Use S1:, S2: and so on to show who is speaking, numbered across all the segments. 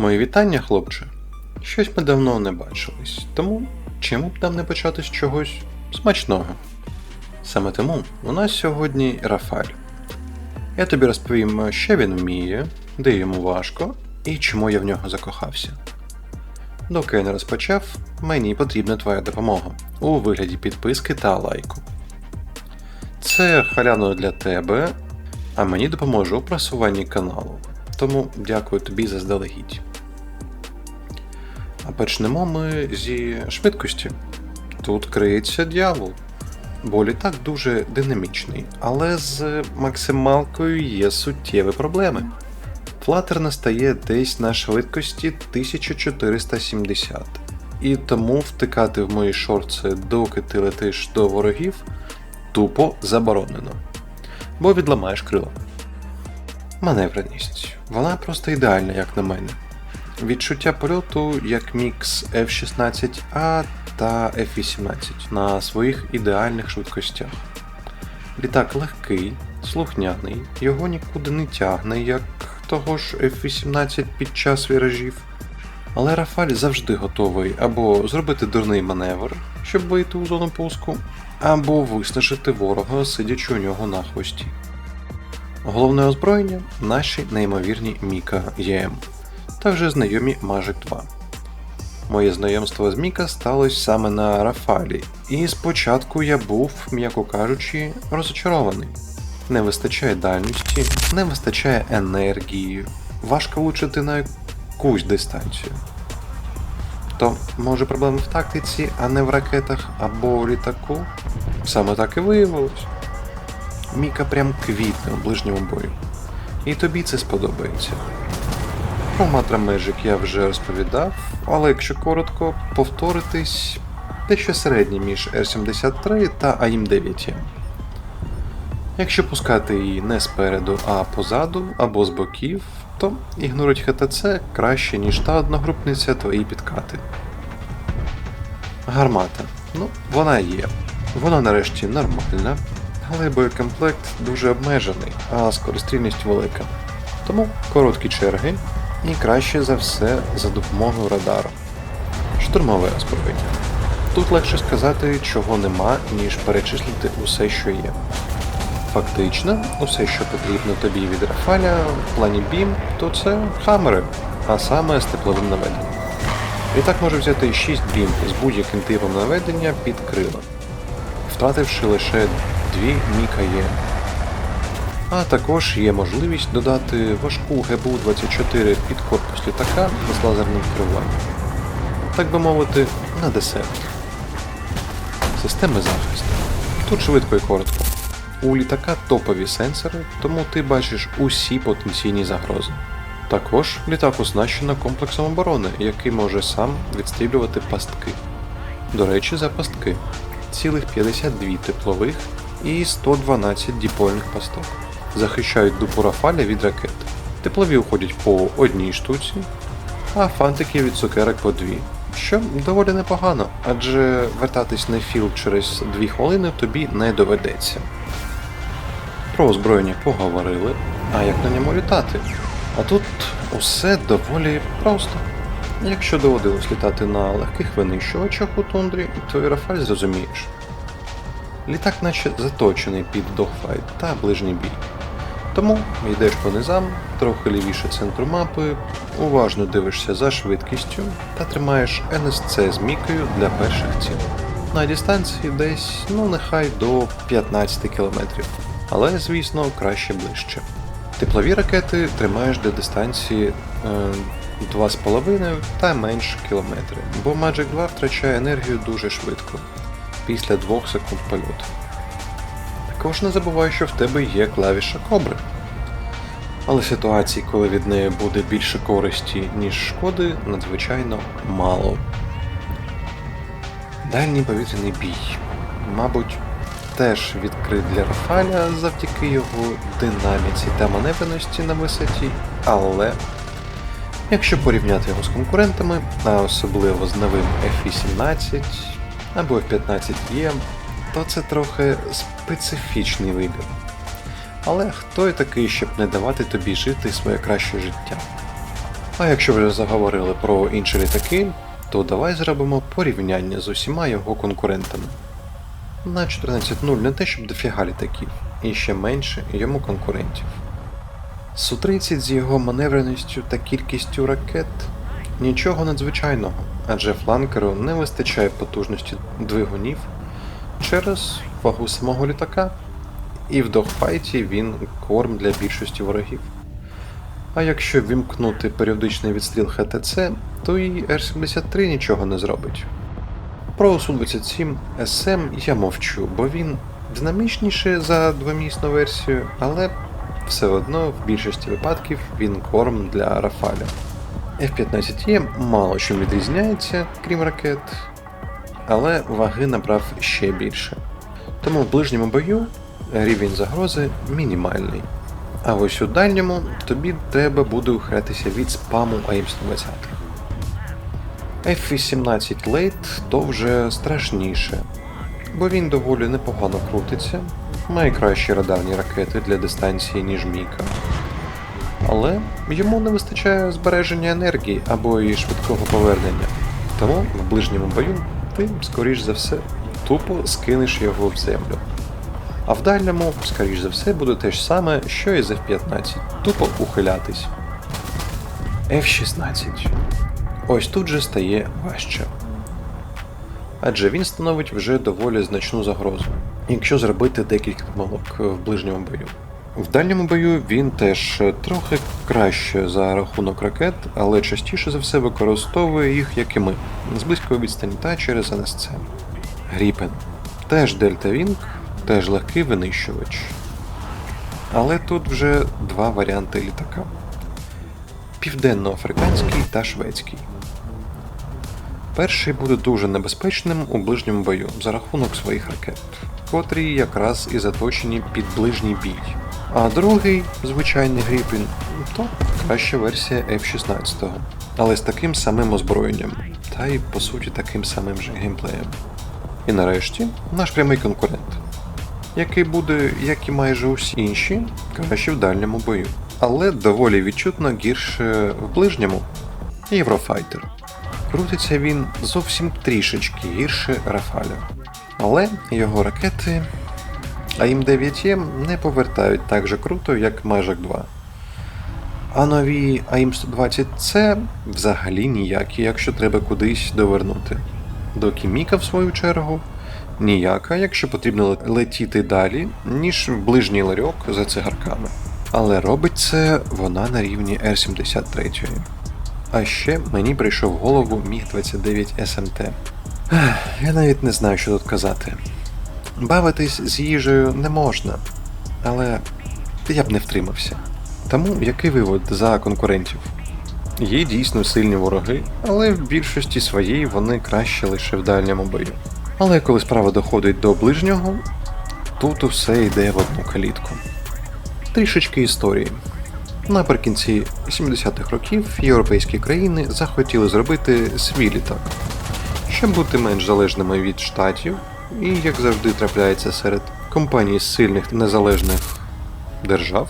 S1: Мої вітання, хлопче. Щось ми давно не бачились, тому чому б нам не почати з чогось смачного? Саме тому у нас сьогодні Рафаль. Я тобі розповім, що він вміє, де йому важко і чому я в нього закохався. Доки я не розпочав, мені потрібна твоя допомога у вигляді підписки та лайку. Це халявно для тебе, а мені допоможе у просуванні каналу. Тому дякую тобі заздалегідь. А почнемо ми зі швидкості. Тут криється дьявол, бо літак дуже динамічний, але з максималкою є суттєві проблеми. Флатер настає десь на швидкості 1470, і тому втикати в мої шорти, доки ти летиш до ворогів, тупо заборонено, бо відламаєш крила. Маневреність. Вона просто ідеальна, як на мене. Відчуття польоту як мікс F-16A та F-18 на своїх ідеальних швидкостях. Літак легкий, слухняний, його нікуди не тягне, як того ж F-18 під час віражів. Але Рафаль завжди готовий або зробити дурний маневр, щоб вийти у зону пуску, або виснажити ворога, сидячи у нього на хвості. Головне озброєння наші неймовірні Міка ЄМ та вже знайомі Magic 2. Моє знайомство з Міка сталося саме на Рафалі, і спочатку я був, м'яко кажучи, розочарований. Не вистачає дальності, не вистачає енергії, важко влучити на якусь дистанцію. То, може, проблема в тактиці, а не в ракетах або в літаку? Саме так і виявилось. Міка прям квітне у ближньому бою. І тобі це сподобається. Про Magic я вже розповідав, але якщо коротко повторитись, дещо середнє між R73 та AIM-9. Якщо пускати її не спереду, а позаду або з боків, то ігнорить ХТЦ краще, ніж та одногрупниця твої підкати. Гармата. Ну, вона є. Вона нарешті нормальна, але боєкомплект дуже обмежений, а скорострільність велика. Тому короткі черги і краще за все за допомогою радару. Штурмове озброєння. Тут легше сказати, чого нема, ніж перечислити усе, що є. Фактично, усе, що потрібно тобі від Рафаля в плані бім, то це хамери, а саме з тепловим наведенням. Літак може взяти 6 бім з будь-яким типом наведення під крила, втративши лише дві Міка Є. А також є можливість додати важку ГБУ-24 під корпус літака з лазерним керуванням. Так би мовити, на десерт. Системи захисту. Тут швидко і коротко. У літака топові сенсори, тому ти бачиш усі потенційні загрози. Також літак оснащено комплексом оборони, який може сам відстрілювати пастки. До речі, за пастки цілих 52 теплових і 112 діпольних пасток. Захищають дупу Рафаля від ракет. Теплові уходять по одній штуці, а фантики від цукерок по дві. Що доволі непогано, адже вертатись на філ через 2 хвилини тобі не доведеться. Про озброєння поговорили, а як на ньому літати? А тут усе доволі просто. Якщо доводилось літати на легких винищувачах у тундрі, то і Рафаль зрозумієш. Літак наче заточений під догфайт та ближній бій. Тому йдеш по низам, трохи лівіше центру мапи, уважно дивишся за швидкістю та тримаєш НСЦ з мікою для перших цілей. На дистанції десь, ну нехай до 15 км, але звісно краще ближче. Теплові ракети тримаєш до дистанції е, 2,5 та менше кілометри, бо Magic 2 втрачає енергію дуже швидко, після 2 секунд польоту. Також не забувай, що в тебе є клавіша кобри. Але ситуацій, коли від неї буде більше користі, ніж шкоди, надзвичайно мало. Дальній повітряний бій. Мабуть, теж відкрит для Рафаля завдяки його динаміці та маневреності на висоті, але якщо порівняти його з конкурентами, а особливо з новим F-18 або F-15E, то це трохи специфічний вибір. Але хто я такий, щоб не давати тобі жити своє краще життя? А якщо вже заговорили про інші літаки, то давай зробимо порівняння з усіма його конкурентами. На 14.0 не те, щоб дофіга літаків, і ще менше йому конкурентів. Су-30 з його маневреністю та кількістю ракет нічого надзвичайного, адже фланкеру не вистачає потужності двигунів через вагу самого літака, і в догфайті він корм для більшості ворогів. А якщо вімкнути періодичний відстріл ХТЦ, то і Р-73 нічого не зробить. Про Су-27 СМ я мовчу, бо він динамічніший за двомісну версію, але все одно в більшості випадків він корм для Рафаля. F-15E мало чим відрізняється, крім ракет, але ваги набрав ще більше. Тому в ближньому бою рівень загрози мінімальний. А ось у дальньому тобі треба буде ухилятися від спаму АІМ-120. F-18 Late то вже страшніше, бо він доволі непогано крутиться, має кращі радарні ракети для дистанції, ніж Міка. Але йому не вистачає збереження енергії або і швидкого повернення. Тому в ближньому бою ти, скоріш за все, тупо скинеш його в землю. А в дальньому, скоріш за все, буде те ж саме, що і з F-15, тупо ухилятись. F-16. Ось тут же стає важче. Адже він становить вже доволі значну загрозу, якщо зробити декілька помилок в ближньому бою. В дальньому бою він теж трохи краще за рахунок ракет, але частіше за все використовує їх, як і ми, з близької відстані та через НСЦ. Гріпен. Теж Дельта Вінг, теж легкий винищувач. Але тут вже два варіанти літака: південноафриканський та шведський. Перший буде дуже небезпечним у ближньому бою за рахунок своїх ракет, котрі якраз і заточені під ближній бій. А другий, звичайний Гріпін, то краща версія F-16, але з таким самим озброєнням, та й по суті таким самим же геймплеєм. І нарешті наш прямий конкурент, який буде, як і майже усі інші, краще в дальньому бою, але доволі відчутно гірше в ближньому Єврофайтер. Крутиться він зовсім трішечки гірше Рафаля. Але його ракети АІМ-9М не повертають так же круто, як Magic 2. А нові АІМ-120С взагалі ніякі, якщо треба кудись довернути. До Кіміка, в свою чергу, ніяка, якщо потрібно летіти далі, ніж ближній ларьок за цигарками. Але робить це вона на рівні Р-73. А ще мені прийшов в голову Міг-29 СМТ. Я навіть не знаю, що тут казати. Бавитись з їжею не можна, але я б не втримався. Тому який вивод за конкурентів? Є дійсно сильні вороги, але в більшості своїй вони краще лише в дальньому бою. Але коли справа доходить до ближнього, тут усе йде в одну калітку. Трішечки історії. Наприкінці 70-х років європейські країни захотіли зробити свій літак, щоб бути менш залежними від штатів, і, як завжди трапляється серед компаній сильних незалежних держав,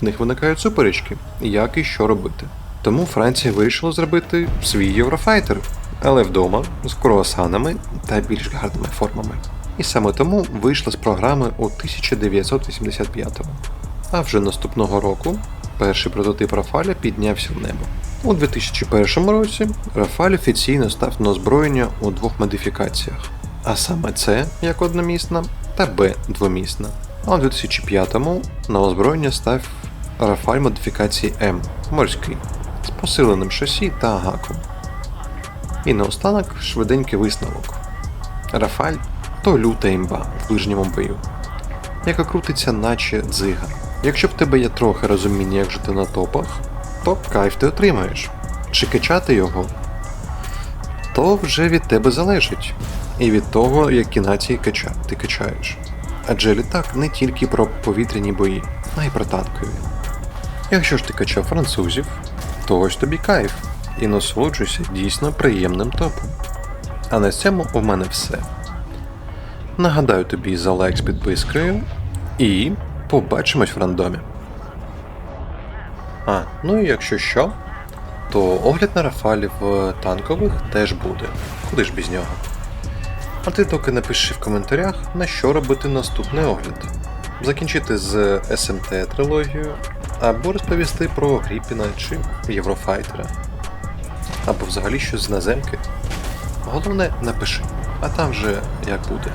S1: в них виникають суперечки, як і що робити. Тому Франція вирішила зробити свій єврофайтер, але вдома з круасанами та більш гарними формами. І саме тому вийшла з програми у 1985-му. А вже наступного року перший прототип Рафаля піднявся в небо. У 2001 році Рафаль офіційно став на озброєння у двох модифікаціях, а саме С як одномісна та Б двомісна. А у 2005-му на озброєння став Рафаль модифікації М морський з посиленим шасі та гаком. І наостанок швиденький висновок. Рафаль то люта імба в ближньому бою, яка крутиться наче дзига. Якщо в тебе є трохи розуміння, як жити на топах, то кайф ти отримаєш. Чи качати його, то вже від тебе залежить. І від того, які нації ти качаєш. Адже літак не тільки про повітряні бої, а й про танкові. Якщо ж ти качав французів, то ось тобі кайф, і насолоджуйся дійсно приємним топом. А на цьому у мене все. Нагадаю тобі за лайк з підпискою і побачимось в рандомі. А, ну і якщо що, то огляд на рафалів танкових теж буде. Куди ж без нього? А ти доки напиши в коментарях, на що робити наступний огляд. Закінчити з СМТ трилогією, або розповісти про Гріпіна чи Єврофайтера. Або взагалі щось з наземки. Головне напиши, а там вже як буде.